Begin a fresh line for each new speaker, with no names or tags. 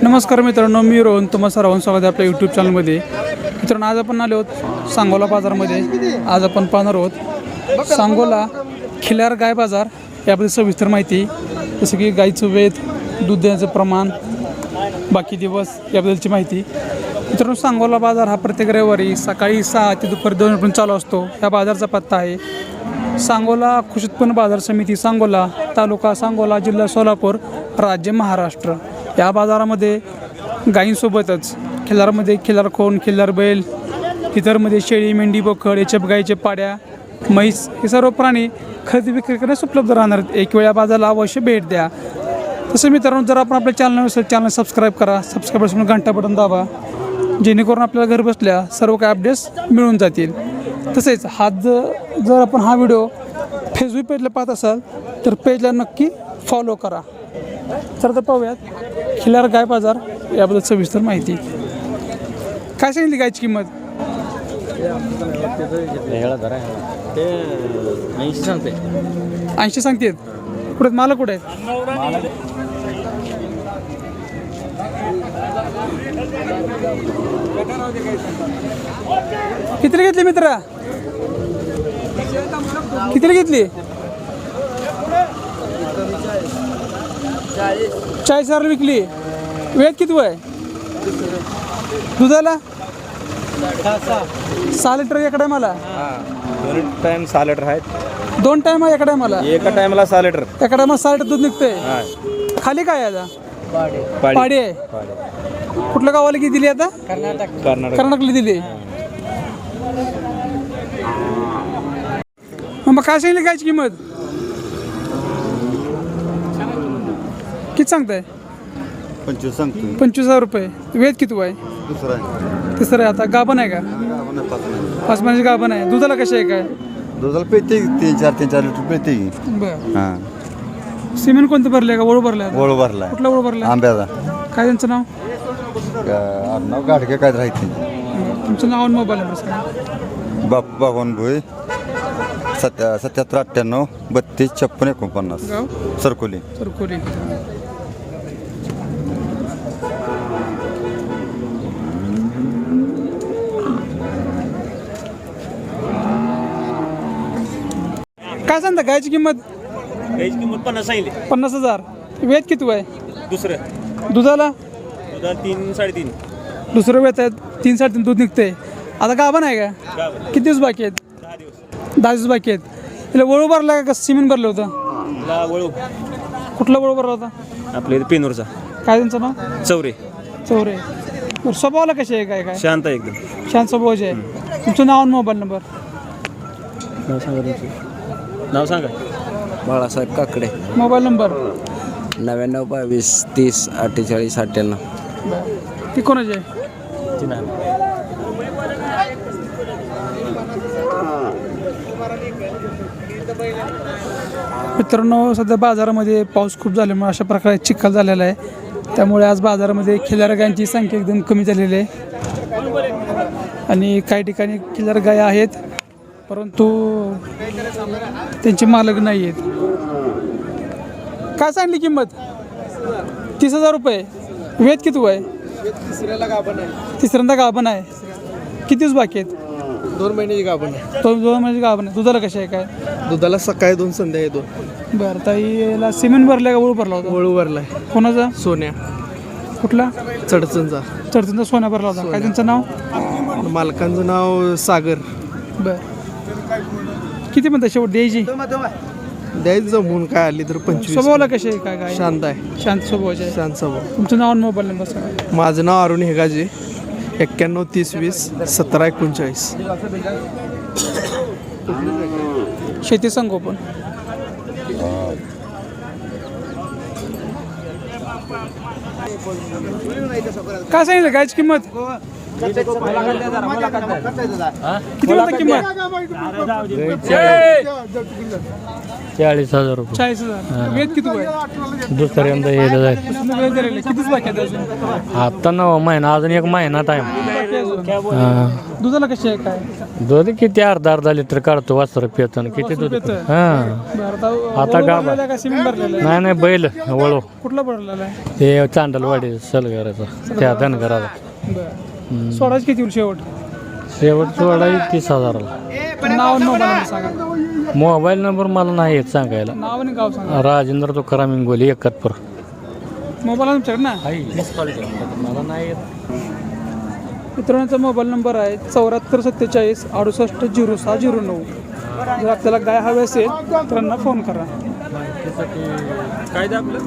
नमस्कार मित्रांनो मी रोहन. तुम्हा सर्वांचं स्वागत आहे आपल्या यूट्यूब चॅनलमध्ये मित्रांनो आज आपण आलो आहोत सांगोला बाजारमध्ये. आज आपण पाहणार आहोत सांगोला खिल्यार गाय बाजार. याबद्दल सविस्तर माहिती. जसं की गाईचं वेध दूध देण्याचं प्रमाण बाकी दिवस याबद्दलची माहिती. मित्रांनो सांगोला बाजार हा प्रत्येक रविवारी सकाळी सहा ते दुपारी दोन पण चालू असतो. या बाजारचा पत्ता आहे सांगोला कृषी उत्पन्न बाजार समिती सांगोला तालुका सांगोला जिल्हा सोलापूर राज्य महाराष्ट्र. या बाजारामध्ये गायींसोबतच खिल्लारमध्ये खिल्लार खोन खिल्लार बैल इतरमध्ये शेळी मेंढी बोकड याच्या गाईच्या पाड्या म्हैस हे सर्व प्राणी खरेदी विक्री करण्यास उपलब्ध राहणार आहेत. एक वेळा बाजाराला अवश्य भेट द्या. तसं मित्रांनो जर आपण आपल्या चॅनल असेल चॅनल सबस्क्राईब करा. सबस्क्राईब म्हणून घंटा बटन दाबा. जेणेकरून आपल्याला घर बसल्या सर्व काही अपडेट्स मिळून जातील. तसेच हा ज जर आपण हा व्हिडिओ फेसबुक पेजला पाहत असाल तर पेजला नक्की फॉलो करा. तर आता पाहूयात. खिलार गाय बाजार याबद्दल सविस्तर माहिती. काय सांगितली गायची किंमत?
ऐंशी सांगते.
ऐंशी सांगतेत. कुठे? मालक कुठे कितीला घेतली मित्रा? कितीला घेतली? चाळीस हजार विकली. वेळ किती आहे दुधाला? सहा लिटर एकडे मला
दोन टाइम सहा लिटर आहेत.
दोन टाइम आहे एकडे मला
एका टाइमला सहा लिटर.
एकडे मग सहा लिटर दूध निघतंय.
हा.
खाली काय आहे आता?
पाडी.
पाडी. आहे. कुठल्या गावाला किती दिली आता?
कर्नाटक.
कर्नाटकला दिली. मग मग काय सांगितली कायची किंमत? किती सांगताय?
पंचवीस सांगतो
पंचवीस हजार रुपये. वेद किती आहे?
दुसरा आहे.
तिसरं आहे. आता गाभण आहे का?
गावानं पाच नाही.
पाच महिन्याची गाभण आहे. दुधाला कशी आहे काय?
दुधाला पेते तीन चार तीन चार लिटर पेते
बरं.
हां.
सिमेंट कोणतं भरले का? ओळू भरले
वळू भरला
कुठला ओळू भरला
आंब्याचा.
काय त्यांचं नाव?
गा- आडनाव गाडगे काय राहते
तुमचं नाव आणि मोबाईल नंबर सांगा.
बाप बाबन भोई सत्या सत्याहत्तर अठ्ठ्याण्णव बत्तीस छप्पन एकोणपन्नास.
गाव?
सरकोली.
सरकोली. काय सांगता गायची किंमत?
गाईची किंमत पन्नास सांगितली.
पन्नास हजार. वेद किती आहे
दुसरं.
दुधाला?
दुधा तीन साडेतीन.
दुसरं वेत आहे तीन साडेतीन दूध निघते आता गाभण आहे का. किती दिवस बाकी आहेत?
दहा दिवस.
दहा दिवस बाकी आहेत. तिला वळू भरला का सिमेंट भरलं होतं?
वळू.
कुठला वळू भरला होता?
आपल्या इथे पेनूरचा.
काय त्यांचं नाव?
चौरे.
चौरे. बरं स्वभावाला कसे आहे काय काय?
शांत आहे एकदम.
शांत स्वभावाचे आहे. तुमचं नाव आणि मोबाईल नंबर?
नाव सांगा.
बाळासाहेब काकडे.
Mobile number?
नव्याण्णव बावीस तीस अठ्ठेचाळीस अठ्ठ्याण्णव.
ती कोणाची आहे? मित्रांनो सध्या बाजारामध्ये पाऊस खूप झाल्यामुळे अशा प्रकारे चिखल झालेला आहे. त्यामुळे आज बाजारामध्ये खिल्लार गायांची संख्या एकदम कमी झालेली आहे. आणि काही ठिकाणी खिल्लार गाय आहेत. परंतु त्यांचे मालक नाही आहेत. काय सांगली किंमत? तीस हजार रुपये. वेद किती आहे तिसऱ्यांदा गाभण आहे. किती दिवस बाकी आहेत?
दोन महिन्याची गाभण आहे.
दोन दोन म्हणजे गाभण आहे. दुधाला कशी आहे काय?
दुधाला सकाळी दोन संध्याकाळी दोन.
बरं ताई याला सिमेंट भरलं का? वळू भरला होता?
वळू भरलाय.
कोणाचा?
सोन्या.
कुठला?
चडचणचा.
चढतींचा सोन्या भरला होता. काय त्यांचं नाव?
मालकांचं नाव सागर.
बर. किती म्हणता शेवट? द्यायची?
द्यायचं जमून काय आली तर पंचवीस.
स्वभावाला कशी आहे? काय काय?
शांत आहे.
शांत स्वभावाचे आहे.
शांत स्वभाव.
तुमचं नाव आणि मोबाईल नंबर सांगा.
माझं नाव अरुण हेगाजे. एक्क्याण्णव तीस वीस सतरा एकोणचाळीस.
शेती संगोपन काय सांगितलं? गायची किंमत? किती म्हणता किंमत?
चाळीस हजार रुपये.
चाळीस हजार. वेद किती आहे
दुसऱ्यांदा यायला जाईल
तुम्ही वेळ दिलेलं आहे. कितीच बाकी आहे अजून
आता नऊ महिना अजून एक महिना टाईम
बाकी आहे अजून. दुधाला कशी आहे काय?
दूध किती अर्धा अर्धा लिटर काढतो वासर पितो किती दूध?
पितं?
हां.
बरं आता
आता
वळू
गाभा.
भरलेलं आहे का सिमेंट भरलेलं आहे?
नाही नाही बैल वळू.
कुठला भरलेला आहे?
ते चांडलवाडी सलगराचा त्या धनगराचा
बरं. सोडायची किती होईल शेवट?
शेवट सोळा तीस हजाराला.
नाव आणि मोबाईल नंबर सांगा.
मोबाईल नंबर मला नाही येत सांगायला.
नाव आणि गाव सांगा.
राजेंद्र तुकाराम इंगोली एकतपूर
मोबाईल तुमच्याकडे ना?
मला नाही येत.
मित्रांचा मोबाईल नंबर आहे चौऱ्याहत्तर सत्तेचाळीस अडुसष्ट झिरो सहा झिरो नऊ. जर आपल्याला गाय हवे असेल तर त्यांना फोन करा.
काय आपलं